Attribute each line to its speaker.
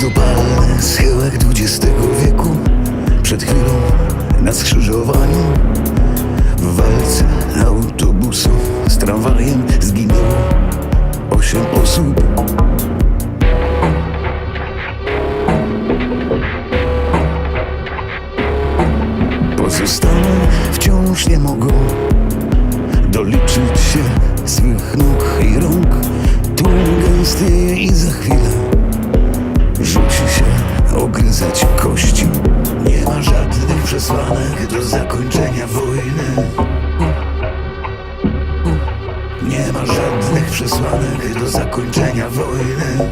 Speaker 1: Gwiazdopalny schyłek XX wieku. Przed chwilą na skrzyżowaniu W walce autobusu z tramwajem zginęło Osiem osób. Pozostałe wciąż nie mogą Doliczyć się swych nóg i rąk. Tłum gęstnieje i za chwilę kości Nie ma żadnych przesłanek do zakończenia wojny. Nie ma żadnych przesłanek do zakończenia wojny